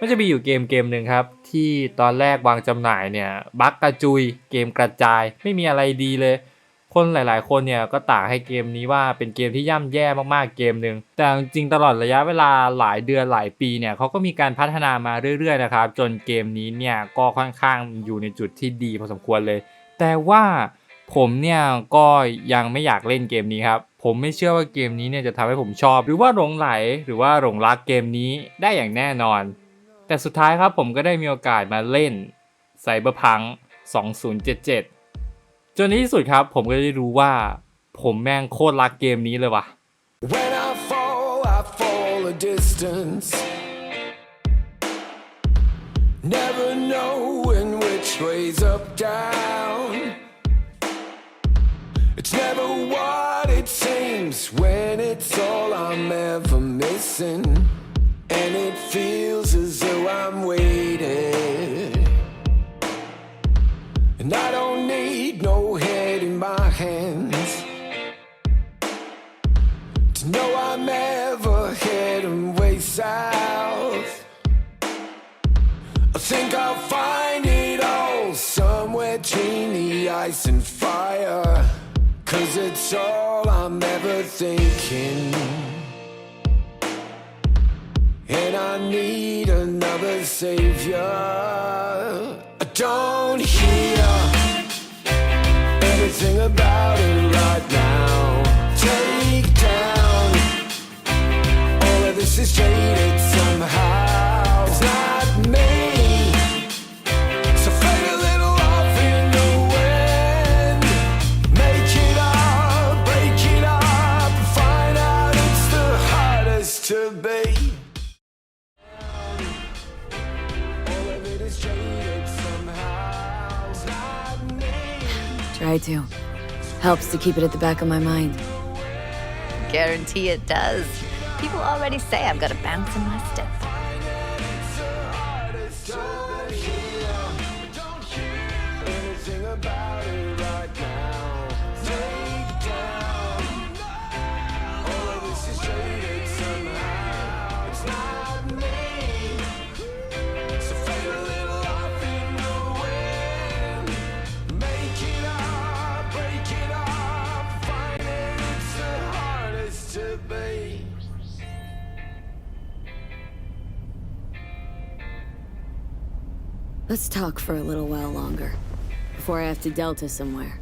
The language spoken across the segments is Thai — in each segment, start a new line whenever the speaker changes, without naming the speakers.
มันจะมีอยู่เกมเกมหนึ่งครับ ที่ตอนแรกวางจำหน่ายเนี่ยบั๊กกระจุยเกมกระจายไม่มีอะไรดีเลย คนหลาย ๆ คนเนี่ยก็ต่างให้เกมนี้ว่าเป็นเกมที่ย่ำแย่มากๆเกมหนึ่งแต่จริงตลอดระยะเวลาหลายเดือนหลายปีเนี่ยเขาก็มีการพัฒนามาเรื่อย ๆ นะครับ จนเกมนี้เนี่ยก็ค่อนข้างอยู่ในจุดที่ดีพอสมควรเลย แต่ว่าผมเนี่ยก็ยังไม่อยากเล่นเกมนี้ครับ ผมไม่เชื่อว่าเกมนี้เนี่ยจะทำให้ผมชอบ หรือว่าหลงไหลหรือว่าหลงรักเกมนี้ได้อย่างแน่นอน แต่สุดท้ายครับผมก็ได้มีโอกาสมาเล่น Cyberpunk 2077 จนในที่สุดครับผมก็ได้รู้ว่าผมแม่งโคตรรักเกมนี้เลยว่ะ
When I fall, I fall a distance. Never knowing which way's up, down. It's never what it seems when it's all I'm ever missing. It feels as though I'm waiting. And I don't need no head in my hands to know I'm ever heading way south. I think I'll find it all somewhere between the ice and fire. Cause it's all I'm ever thinking. And I need another savior. I don't hear everything about it right now. Take down all of this is jaded somehow.
Helps to keep it at the back of my mind.
Guarantee it does. People already say I've got a bounce in my step.
Anything about it
Let's talk for a little while longer before I have to Delta somewhere.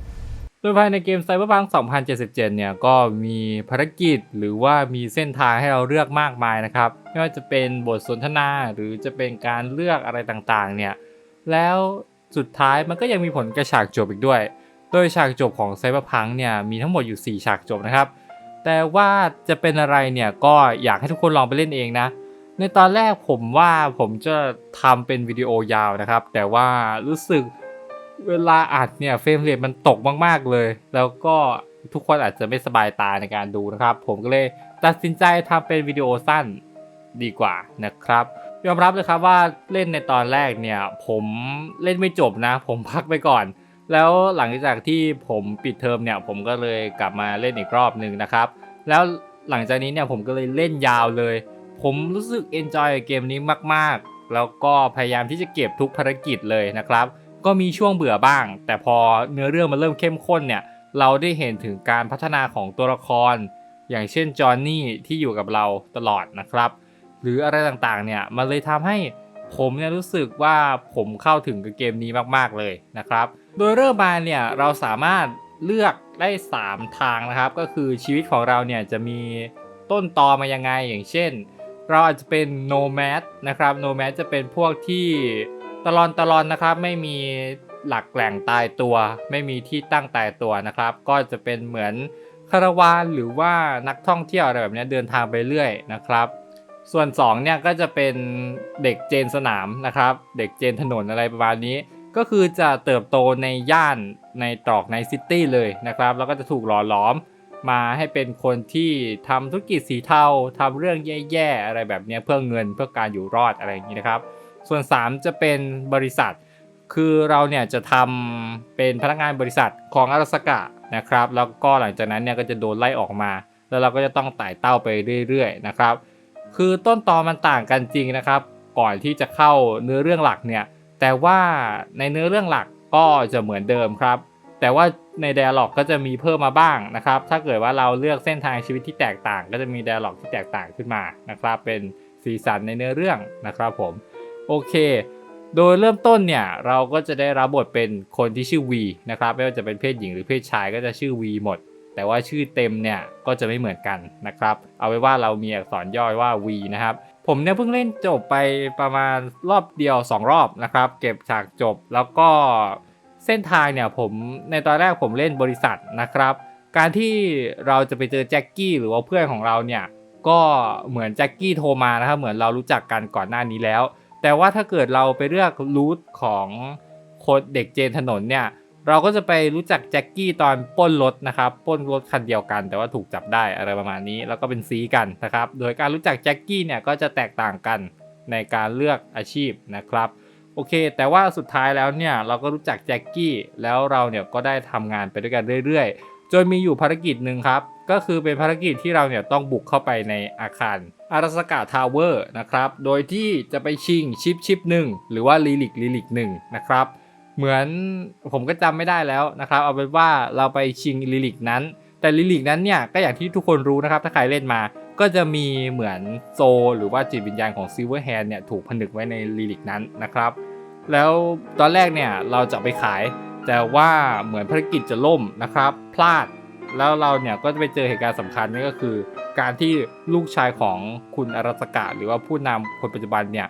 โดยภายในเกม Cyberpunk 2077 เนี่ย ก็มีภารกิจหรือว่ามีเส้นทางให้เราเลือกมากมายนะครับ ไม่ว่าจะเป็นบทสนทนาหรือจะเป็นการเลือกอะไรต่างๆ เนี่ย แล้วสุดท้ายมันก็ยังมีผลกระฉากจบอีกด้วย โดยฉากจบของ Cyberpunk เนี่ย มีทั้งหมดอยู่ 4 ฉากจบนะครับ แต่ว่าจะเป็นอะไรเนี่ย ก็อยากให้ทุกคนลองไปเล่นเองนะ ในตอนแรกผมว่าผมจะทำเป็นวิดีโอยาวนะครับ แต่ว่ารู้สึกเวลาอัดเนี่ยเฟรมเรทมันตกมาก ๆ เลย แล้วก็ทุกคนอาจจะไม่สบายตาในการดูนะครับ ผมก็เลยตัดสินใจทำเป็นวิดีโอสั้นดีกว่านะครับยอมรับเลยครับว่าเล่นในตอนแรกเนี่ย ผมเล่นไม่จบนะ ผมพักไปก่อน แล้วหลังจากที่ผมปิดเทอมเนี่ย ผมก็เลยกลับมาเล่นอีกรอบหนึ่งนะครับ แล้วหลังจากนี้เนี่ยผมก็เลยเล่นยาวเลย ผมรู้สึกเอนจอยเกมนี้มากๆ แล้วก็พยายามที่จะเก็บทุกภารกิจเลยนะครับ ก็มีช่วงเบื่อบ้าง แต่พอเนื้อเรื่องมันเริ่มเข้มข้นเนี่ยเราได้เห็นถึงการพัฒนาของตัวละคร อย่างเช่นจอห์นนี่ที่อยู่กับเราตลอดนะครับ หรืออะไรต่างๆเนี่ยมันเลยทำให้ผมเนี่ยรู้สึกว่าผมเข้าถึงกับเกมนี้มากๆเลยนะครับ โดยเริ่มมาเนี่ยเราสามารถเลือกได้ 3 ทางนะครับ ก็คือชีวิตของเราเนี่ยจะมีต้นตอมายังไงอย่างเช่น เราอาจจะเป็นโนแมดนะครับโนแมดจะเป็นพวกที่ตลอนตลอนนะครับ ไม่มีหลักแหล่งตายตัว ไม่มีที่ตั้งตายตัวนะครับ ก็จะเป็นเหมือนคาราวานหรือว่านักท่องเที่ยวอะไรแบบนี้เดินทางไปเรื่อยนะครับ ส่วน2เนี่ยก็จะเป็นเด็กเจนสนามนะครับ เด็กเจนถนนอะไรประมาณนี้ ก็คือจะเติบโตในย่านในตรอกในซิตี้เลยนะครับ แล้วก็จะถูกหล่อหลอม มาให้เป็นคนที่ทำธุรกิจสีเทาทำเรื่องแย่ๆอะไรแบบนี้เพื่อเงินเพื่อการอยู่รอดอะไรอย่างนี้นะครับ ส่วน 3 จะเป็นบริษัท คือเราเนี่ยจะทำเป็นพนักงานบริษัทของอาราสกะนะครับ แล้วก็หลังจากนั้นเนี่ยก็จะโดนไล่ออกมา แล้วเราก็จะต้องไต่เต้าไปเรื่อยๆนะครับ คือต้นตอมันต่างกันจริงนะครับ ก่อนที่จะเข้าเนื้อเรื่องหลักเนี่ยแต่ว่าในเนื้อเรื่องหลักก็จะเหมือนเดิมครับ แต่ว่า ใน d ด a l ล็อกก็จะมีเพิ่มมาบ้างนะครับ ถ้าเกิดว่าเราเลือกเส้นทางชีวิตที่แตกต่าง ก็จะมี d ด a l ล็อกที่แตกต่างขึ้นมานะครับ เป็นสีสันในเนื้อเรื่องนะครับผมโอเค โดยเริ่มต้นเนี่ยเราก็จะได้รับบทเป็นคนที่ชื่อ V นะครับไม่ว่าจะเป็นเพศหญิงหรือเพศชายก็จะชื่อ V หมด แต่ว่าชื่อเต็มเนี่ยก็จะไม่เหมือนกันนะครับ เอาไว้ว่าเรามีอักษรย่อว่า V นะครับผมเนี่ยเพิ่งเล่นจบไปประมาณรอบเดียว 2 รอบนะครับ เก็บฉากจบแล้วก็ เส้นทางเนี่ยผมในตอนแรกผมเล่นบริษัทนะครับ การที่เราจะไปเจอแจ็คกี้หรือว่าเพื่อนของเราเนี่ยก็เหมือนแจ็คกี้โทรมานะครับเหมือนเรารู้จักกันก่อนหน้านี้แล้ว แต่ว่าถ้าเกิดเราไปเลือกรูทของโคนเด็กเจนถนนเนี่ยเราก็จะไปรู้จักแจ็คกี้ตอนป้นรถนะครับป้นรถคันเดียวกัน แต่ว่าถูกจับได้อะไรประมาณนี้ แล้วก็เป็นซีกันนะครับ โดยการรู้จักแจ็คกี้เนี่ยก็จะแตกต่างกันในการเลือกอาชีพนะครับ โอเค แต่ว่าสุดท้ายแล้วเนี่ยเราก็รู้จักแจ็คกี้แล้วเราเนี่ยก็ได้ทำงานไปด้วยกันเรื่อยๆ จนมีอยู่ภารกิจหนึ่งครับ ก็คือเป็นภารกิจที่เราเนี่ยต้องบุกเข้าไปในอาคารอาราสกาทาวเวอร์นะครับ โดยที่จะไปชิงชิปชิปหนึ่งหรือว่าลิลิกลิลิกหนึ่งนะครับ เหมือนผมก็จำไม่ได้แล้วนะครับ เอาเป็นว่าเราไปชิงลิลิกนั้น แต่ลิลิกนั้นเนี่ยก็อย่างที่ทุกคนรู้นะครับถ้าใครเล่นมา ก็จะมีเหมือนโซ หรือว่าจิตวิญญาณของซิลเวอร์แฮนเนี่ยถูกผนึกไว้ในลิลิกนั้นนะครับ แล้วตอนแรกเนี่ยเราจะไปขาย แต่ว่าเหมือนภารกิจจะล่มนะครับ พลาดแล้วเราเนี่ยก็จะไปเจอเหตุการณ์สำคัญนั่นก็คือ การที่ลูกชายของคุณอารัสกะหรือว่าผู้นำคนปัจจุบันเนี่ย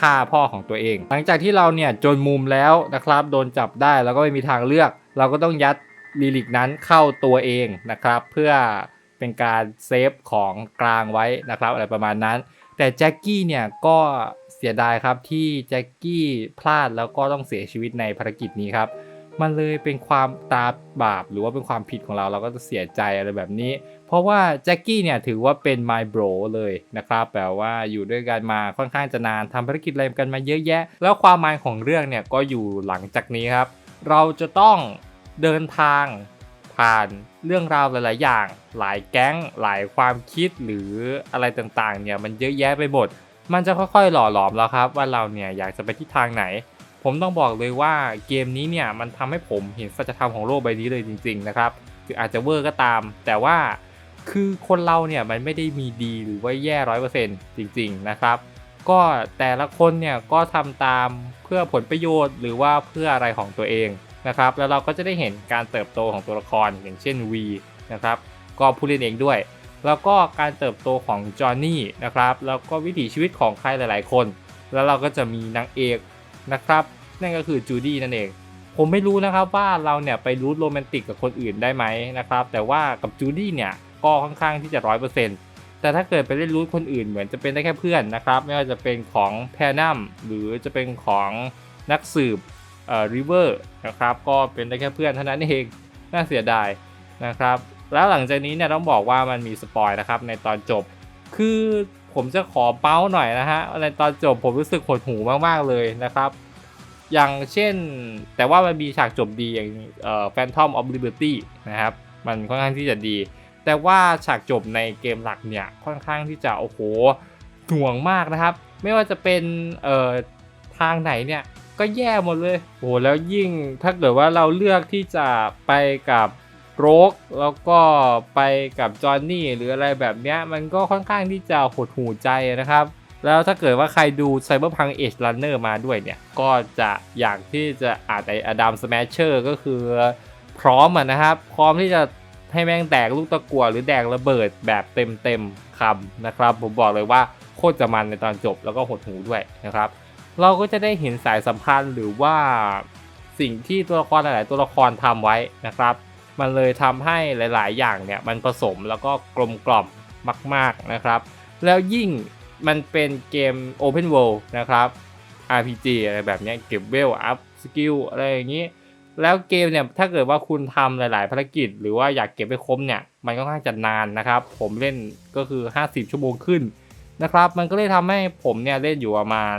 ฆ่าพ่อของตัวเอง หลังจากที่เราเนี่ยจนมุมแล้วนะครับ โดนจับได้แล้วก็ไม่มีทางเลือก เราก็ต้องยัดลิลิกนั้นเข้าตัวเองนะครับ เพื่อ เป็นการเซฟของกลางไว้นะครับ อะไรประมาณนั้น แต่แจ็คกี้เนี่ยก็เสียดายครับที่แจ็คกี้พลาดแล้วก็ต้องเสียชีวิตในภารกิจนี้ครับมันเลยเป็นความตาบาปหรือว่าเป็นความผิดของเราเราก็จะเสียใจอะไรแบบนี้ เพราะว่าแจ็คกี้เนี่ยถือว่าเป็น my bro เลยนะครับแปลว่าอยู่ด้วยกันมาค่อนข้างจะนานทำภารกิจอะไรกันมาเยอะแยะ แล้วความหมายของเรื่องเนี่ยก็อยู่หลังจากนี้ครับ เราจะต้องเดินทางผ่าน เรื่องราวหลาย ๆ อย่าง หลายแก๊ง หลายความคิดหรืออะไรต่าง ๆ เนี่ยมันเยอะแยะไปหมด มันจะค่อย ๆ หล่อหลอมแล้วครับว่าเราเนี่ยอยากจะไปทิศทางไหน ผมต้องบอกเลยว่าเกมนี้เนี่ยมันทำให้ผมเห็นสัจธรรมของโลกใบนี้เลยจริง ๆ นะครับคืออาจจะเวอร์ก็ตาม แต่ว่าคือคนเราเนี่ยมันไม่ได้มีดีหรือว่าแย่ร้อยเปอร์เซ็นต์จริง ๆ นะครับ ก็แต่ละคนเนี่ยก็ทำตามเพื่อผลประโยชน์ หรือว่าเพื่ออะไรของตัวเอง นะครับแล้วเราก็จะได้เห็นการเติบโตของตัวละครอย่างเช่น V นะครับก็ผู้เล่นเองด้วย แล้วก็การเติบโตของจอห์นนี่นะครับแล้วก็วิถีชีวิตของใครหลาย ๆ คน แล้วเราก็จะมีนางเอกนะครับนั่นก็คือจูดี้นั่นเอง ผมไม่รู้นะครับว่าเราเนี่ยไปรูทโรแมนติกกับคนอื่นได้ไหมนะครับแต่ว่ากับจูดี้เนี่ยก็ค่อนข้างที่จะร้อยเปอร์เซ็นต์แต่ถ้าเกิดไปเล่นรูทคนอื่นเหมือนจะเป็นได้แค่เพื่อนนะครับ ไม่ว่าจะเป็นของแพนัมหรือจะเป็นของนักสืบ ริเวอร์นะครับก็เป็นได้แค่เพื่อนเท่านั้นเองน่าเสียดายนะครับ แล้วหลังจากนี้เนี่ยต้องบอกว่ามันมีสปอยนะครับในตอนจบ คือผมจะขอเป้าหน่อยนะฮะในตอนจบผมรู้สึกหดหูมากๆเลยนะครับ อย่างเช่นแต่ว่ามันมีฉากจบดีอย่างเอ่อ Phantom of Liberty นะครับ มันค่อนข้างที่จะดี แต่ว่าฉากจบในเกมหลักเนี่ยค่อนข้างที่จะโอ้โหห่วงมากนะครับ ไม่ว่าจะเป็นเอ่อทางไหนเนี่ย ก็แย่หมดเลยโอ้โหแล้วยิ่งถ้าเกิดว่าเราเลือกที่จะไปกับโรกแล้วก็ไปกับจอห์นนี่หรืออะไรแบบเนี้ยมันก็ค่อนข้างที่จะหดหูใจนะครับ แล้วถ้าเกิดว่าใครดู Cyberpunk Edge Runner มาด้วยเนี่ย ก็จะอยากที่จะอานไออดัมสแมชเชอร์ก็คือพร้อมอะนะครับ พร้อมที่จะให้แม่งแตกลูกตะกั่วหรือแดกระเบิดแบบเต็มๆคำนะครับ ผมบอกเลยว่าโคตรจะมันในตอนจบแล้วก็หดหูด้วยนะครับ เราก็จะได้เห็นสายสัมพันธ์หรือว่าสิ่งที่ตัวละครหลาย ๆ ตัวละครทำไว้นะครับ มันเลยทำให้หลาย ๆ อย่างเนี่ยมันผสมแล้วก็กลมกล่อมมาก ๆ นะครับ แล้วยิ่งมันเป็นเกม Open World นะครับ RPG อะไรแบบเนี้ยเก็บเวลอัพสกิลอะไรอย่างนี้ แล้วเกมเนี่ยถ้าเกิดว่าคุณทำหลาย ๆ ภารกิจ หรือว่าอยากเก็บไปครบเนี่ยมันก็ค่อนข้างจะนานนะครับ ผมเล่นก็คือ 50 ชั่วโมงขึ้นนะครับ มันก็เลยทำให้ผมเนี่ยเล่นอยู่ประมาณ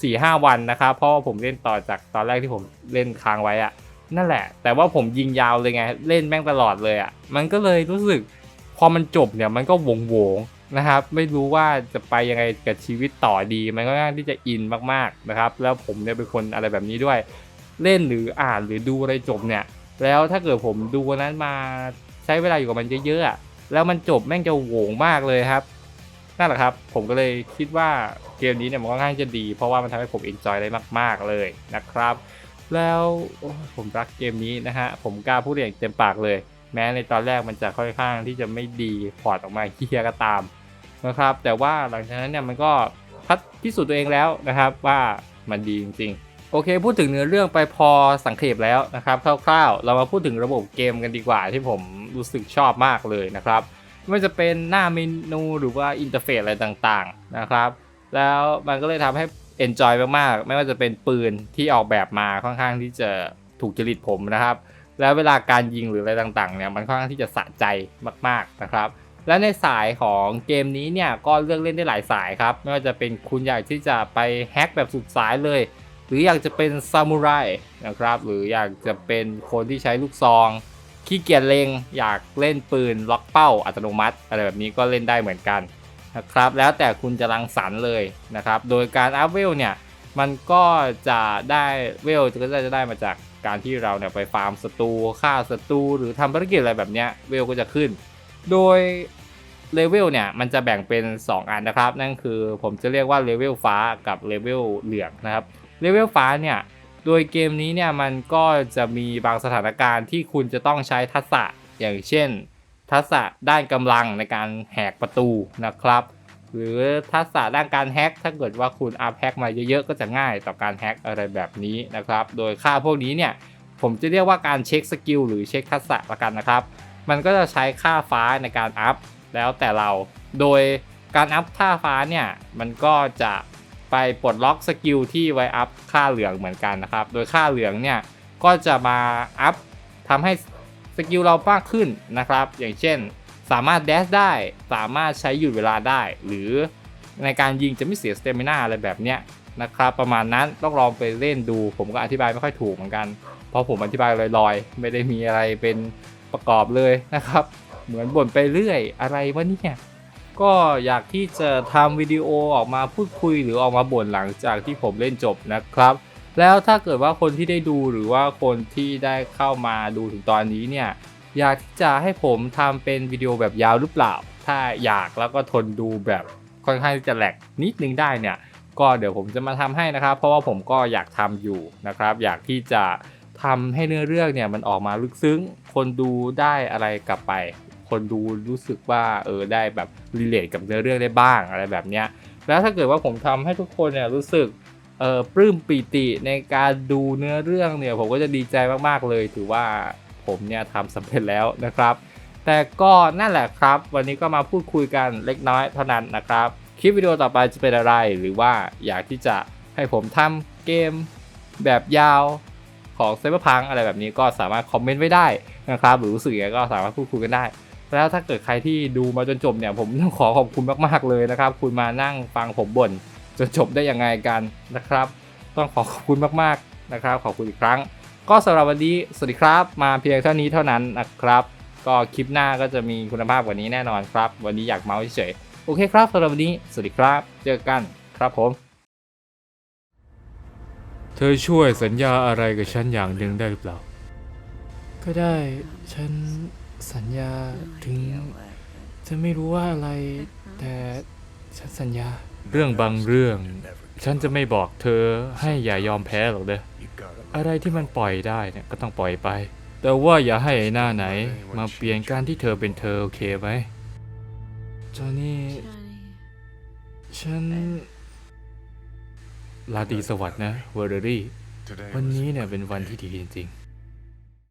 4-5วันนะครับ เพราะว่าผมเล่นต่อจากตอนแรกที่ผมเล่นค้างไว้อะนั่นแหละ แต่ว่าผมยิงยาวเลยไง เล่นแม่งตลอดเลยอะมันก็เลยรู้สึกพอมันจบเนี่ยมันก็วงวงนะครับ ไม่รู้ว่าจะไปยังไงกับชีวิตต่อดี มันก็ค่างที่จะอินมากๆนะครับ แล้วผมเนี่ยเป็นคนอะไรแบบนี้ด้วย เล่นหรืออ่านหรือดูอะไรจบเนี่ย แล้วถ้าเกิดผมดูนั้นมาใช้เวลาอยู่กับมันเยอะๆแล้วมันจบแม่งจะโหวงมากเลยครับ นั่นแหละครับ ผมก็เลยคิดว่าเกมนี้เนี่ยมันค่อนข้างจะดี เพราะว่ามันทำให้ผมเอนจอยได้มาก ๆ เลยนะครับ แล้วผมรักเกมนี้นะฮะ ผมกล้าพูดอย่างเต็มปากเลย แม้ในตอนแรกมันจะค่อนข้างที่จะไม่ดีพอร์ตออกมาเฮียก็ตามนะครับ แต่ว่าหลังจากนั้นเนี่ยมันก็พัดพิสูจน์ตัวเองแล้วนะครับว่ามันดีจริงๆ โอเค พูดถึงเนื้อเรื่องไปพอสังเขปแล้วนะครับคร่าวๆ เรามาพูดถึงระบบเกมกันดีกว่าที่ผมรู้สึกชอบมากเลยนะครับ ไม่ว่าจะเป็นหน้าเมนูหรือว่าอินเทอร์เฟซอะไรต่างๆนะครับ แล้วมันก็เลยทำให้ enjoy มากๆ ไม่ว่าจะเป็นปืนที่ออกแบบมาค่อนข้างที่จะถูกจริตผมนะครับ แล้วเวลาการยิงหรืออะไรต่างๆเนี่ยมันค่อนข้างที่จะสะใจมากๆนะครับ และในสายของเกมนี้เนี่ยก็เลือกเล่นได้หลายสายครับ ไม่ว่าจะเป็นคุณอยากที่จะไปแฮ็กแบบสุดสายเลย หรืออยากจะเป็นซามูไรนะครับ หรืออยากจะเป็นคนที่ใช้ลูกซอง ขี้เกียจเลงอยากเล่นปืนล็อกเป้าอัตโนมัติ อะไรแบบนี้ก็เล่นได้เหมือนกันนะครับ แล้วแต่คุณจะรังสรรค์เลยนะครับ โดยการอัพเวลเนี่ย มันก็จะได้เวลก็จะได้มาจากการที่เราเนี่ยไปฟาร์มศัตรูฆ่าศัตรูหรือทำภารกิจอะไรแบบเนี้ยเวลก็จะขึ้น โดยเลเวลเนี่ยมันจะแบ่งเป็น 2 อันนะครับ นั่นคือผมจะเรียกว่าเลเวลฟ้ากับเลเวลเหลืองนะครับเลเวลฟ้าเนี่ย โดยเกมนี้เนี่ยมันก็จะมีบางสถานการณ์ที่คุณจะต้องใช้ทักษะอย่างเช่น ทักษะด้านกำลังในการแหกประตูนะครับ หรือทักษะด้านการแฮกถ้าเกิดว่าคุณอัพแฮกมาเยอะๆ ก็จะง่ายต่อการแฮกอะไรแบบนี้นะครับ โดยค่าพวกนี้เนี่ยผมจะเรียกว่าการเช็คสกิลหรือเช็คทักษะละกันนะครับ มันก็จะใช้ค่าฟ้าในการอัพแล้วแต่เรา โดยการอัพค่าฟ้าเนี่ยมันก็จะ ไปปลดล็อกสกิลที่ไว้อัพค่าเหลืองเหมือนกันนะครับ โดยค่าเหลืองเนี่ยก็จะมาอัพทำให้สกิลเรามากขึ้นนะครับ อย่างเช่น สามารถแดชได้ สามารถใช้หยุดเวลาได้ หรือในการยิงจะไม่เสียสเตมินาอะไรแบบเนี้ยนะครับ ประมาณนั้นต้องลองไปเล่นดู ผมก็อธิบายไม่ค่อยถูกเหมือนกัน เพราะผมอธิบายลอยๆ ไม่ได้มีอะไรเป็นประกอบเลยนะครับ เหมือนบ่นไปเรื่อยอะไรวะเนี่ย ก็อยากที่จะทำวิดีโอออกมาพูดคุยหรือออกมาบ่นหลังจากที่ผมเล่นจบนะครับ แล้วถ้าเกิดว่าคนที่ได้ดูหรือว่าคนที่ได้เข้ามาดูถึงตอนนี้เนี่ยอยากที่จะให้ผมทำเป็นวิดีโอแบบยาวหรือเปล่า ถ้าอยากแล้วก็ทนดูแบบค่อนข้างจะแหลกนิดนึงได้เนี่ยก็เดี๋ยวผมจะมาทำให้นะครับ เพราะว่าผมก็อยากทำอยู่นะครับ อยากที่จะทำให้เนื้อเรื่องเนี่ยมันออกมาลึกซึ้ง คนดูได้อะไรกลับไป คนดูรู้สึกว่าเออได้แบบรีเลทกับเนื้อเรื่องได้บ้างอะไรแบบเนี้ยแล้วถ้าเกิดว่าผมทำให้ทุกคนเนี่ยรู้สึกเออปลื้มปีติในการดูเนื้อเรื่องเนี่ยผมก็จะดีใจมากๆเลย ถือว่าผมเนี่ยทำสำเร็จแล้วนะครับ แต่ก็นั่นแหละครับ วันนี้ก็มาพูดคุยกันเล็กน้อยเท่านั้นนะครับ คลิปวิดีโอต่อไปจะเป็นอะไร หรือว่าอยากที่จะให้ผมทำเกมแบบยาวของเซ b บ r พังอะไรแบบนี้ก็สามารถคอมเมนต์ไว้ได้นะครับ หรือรู้สึกยังไงก็สามารถพูดคุยกันได้ แล้วถ้าเกิดใครที่ดูมาจนจบเนี่ย ผมต้องขอขอบคุณมากๆเลยนะครับ คุณมานั่งฟังผมบ่นจนจบได้ยังไงกันนะครับ ต้องขอขอบคุณมากๆนะครับ ขอบคุณอีกครั้ง ก็สำหรับวันนี้สวัสดีครับ มาเพียงเท่านี้เท่านั้นนะครับ ก็คลิปหน้าก็จะมีคุณภาพกว่านี้แน่นอนครับ วันนี้อยากเมาส์เฉยๆโอเคครับสำหรับวันนี้สวัสดีครับ เจอกันครับผม เธอช่วยสัญญาอะไรกับฉันอย่างหนึ่งได้หรือเปล่า ก็ได้ฉัน สัญญาถึงจะไม่รู้ว่าอะไร แต่ฉันสัญญา เรื่องบางเรื่อง ฉันจะไม่บอกเธอให้อย่ายอมแพ้หรอกเด้ออะไรที่มันปล่อยได้เนี่ยก็ต้องปล่อยไป แต่ว่าอย่าให้ไอ้หน้าไหน มาเปลี่ยนการที่เธอเป็นเธอโอเคไหมจอนี่ฉันลาตรีสวัสดิ์นะเวอร์เดอรี่ วันนี้เนี่ยเป็นวันที่ดีจริงๆ